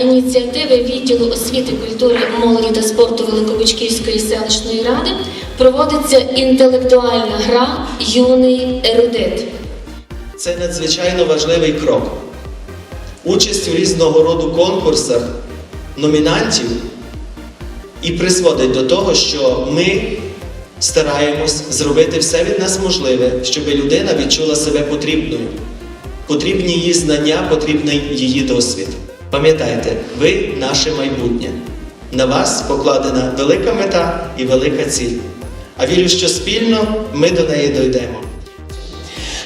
Ініціативи відділу освіти, культури, молоді та спорту Великобичківської селищної ради проводиться інтелектуальна гра Юний ерудит. Це надзвичайно важливий крок. Участь у різного роду конкурсах номінантів і призводить до того, що ми стараємось зробити все від нас можливе, щоб людина відчула себе потрібною. Потрібні її знання, потрібний її досвід. Пам'ятайте, ви наше майбутнє. На вас покладена велика мета і велика ціль. А вірю, що спільно ми до неї дійдемо.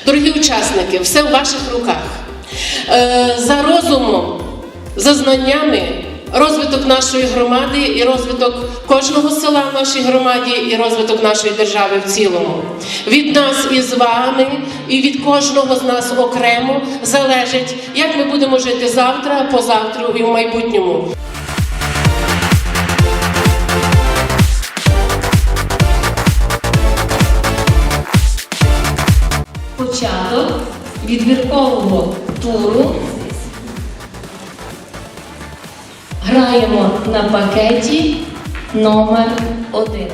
Дорогі учасники, все в ваших руках. Е, За розумом, за знаннями, розвиток нашої громади і розвиток кожного села в нашій громаді і розвиток нашої держави в цілому. Від нас із вами і від кожного з нас окремо залежить, як ми будемо жити завтра, позавтра і в майбутньому. Початок відбіркового туру. Граємо на пакеті номер один.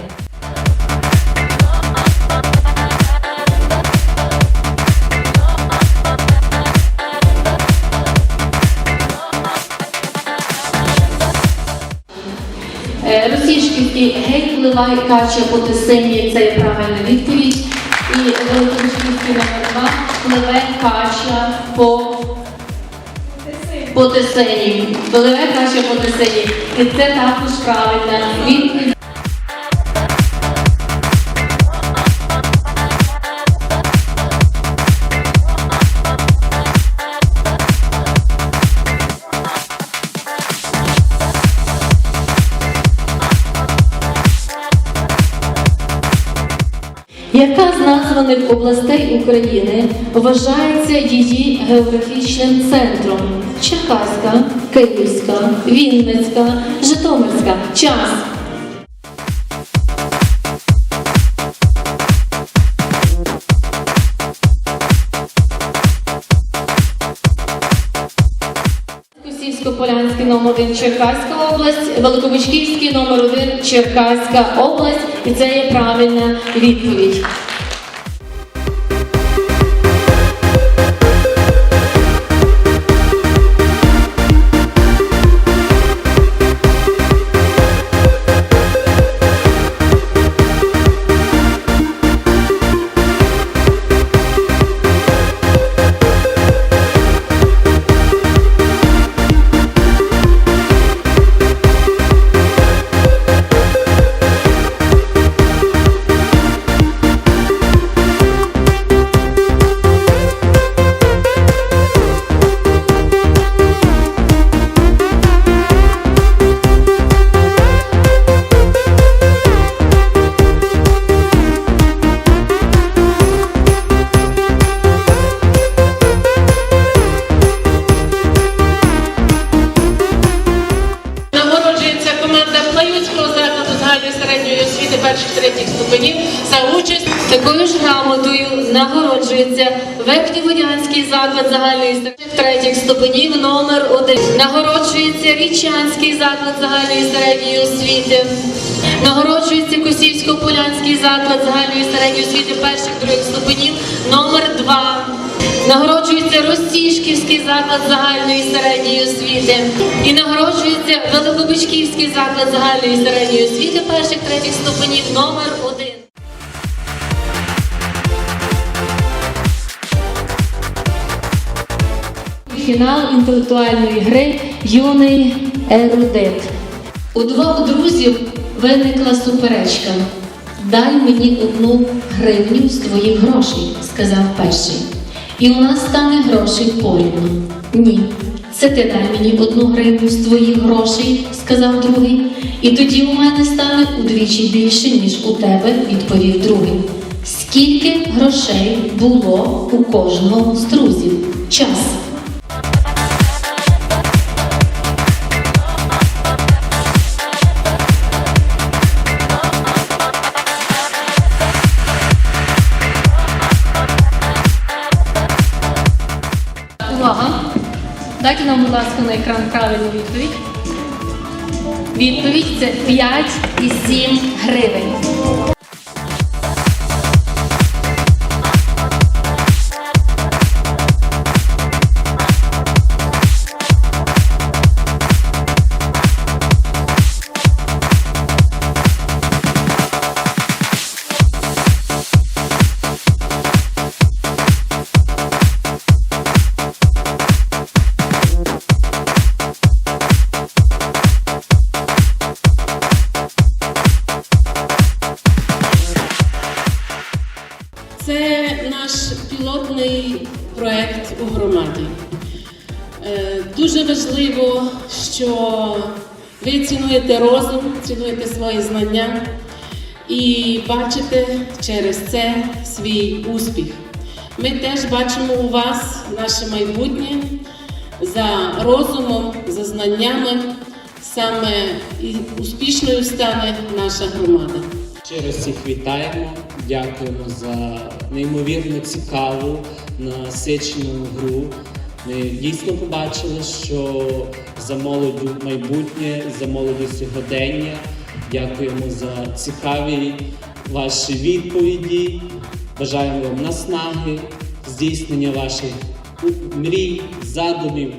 Е, Російський гей впливає кача по тисині, це є правильна відповідь. І великоросійський номер два пливе кача по по тисині. наші кача. І це також правильно. Яка з названих областей України вважається її географічним центром? Черкаська, Київська, Вінницька, Житомирська. Час. Косівсько-Полянський номер 1 Черкаська область, Великобичківський номер 1 Черкаська область. І це є правильна відповідь. Команда Плаюцького закладу загальної середньої освіти перших третіх ступенів за участь. Такою ж грамотою нагороджується Верхньоводянський заклад загальної середньої третіх ступенів номер 1 Нагороджується Річанський заклад загальної середньої освіти. Нагороджується Косівсько-Полянський заклад загальної середньої освіти перших других ступенів номер 2 Нагороджується Ростішківський заклад загальної середньої освіти. І нагороджується Великобичківський заклад загальної середньої освіти перших третіх ступенів номер 1 Фінал інтелектуальної гри Юний ерудит. У двох друзів виникла суперечка. Дай мені одну гривню з твоїх грошей, сказав перший. І у нас стане грошей порівну. Ні, це ти дай мені одну гривню з твоїх грошей, сказав другий. І тоді у мене стане удвічі більше, ніж у тебе, відповів другий. Скільки грошей було у кожного з друзів? Час. Дайте нам будь ласка, на екран правильну відповідь. Відповідь це 5,7 гривень. Пілотний проект у громаді. Е, Дуже важливо, що ви цінуєте розум, цінуєте свої знання і бачите через це свій успіх. Ми теж бачимо у вас наше майбутнє за розумом, за знаннями. Саме успішною стане наша громада. Щиро всіх вітаємо, дякуємо за неймовірно цікаву насичену гру. Ми дійсно побачили, що за молоддю майбутнє, за молоді сьогодення. Дякуємо за цікаві ваші відповіді. Бажаємо вам наснаги, здійснення ваших мрій, задумів.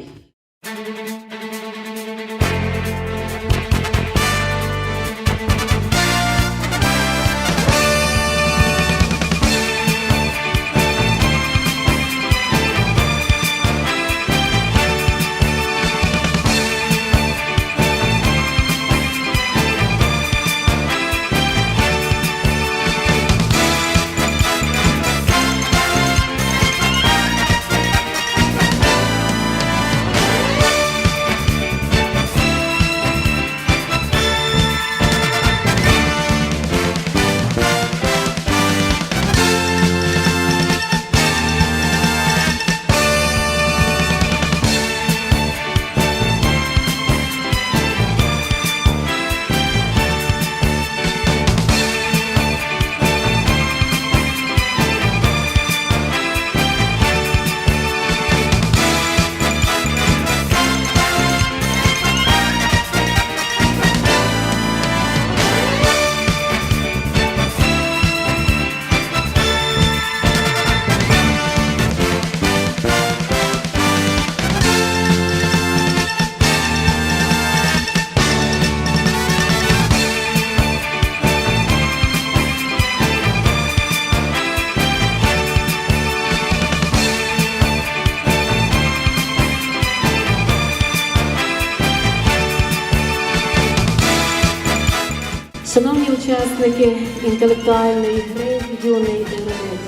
Учасники інтелектуальної гри Юний Ерудит,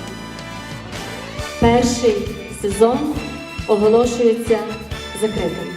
перший сезон оголошується закритим.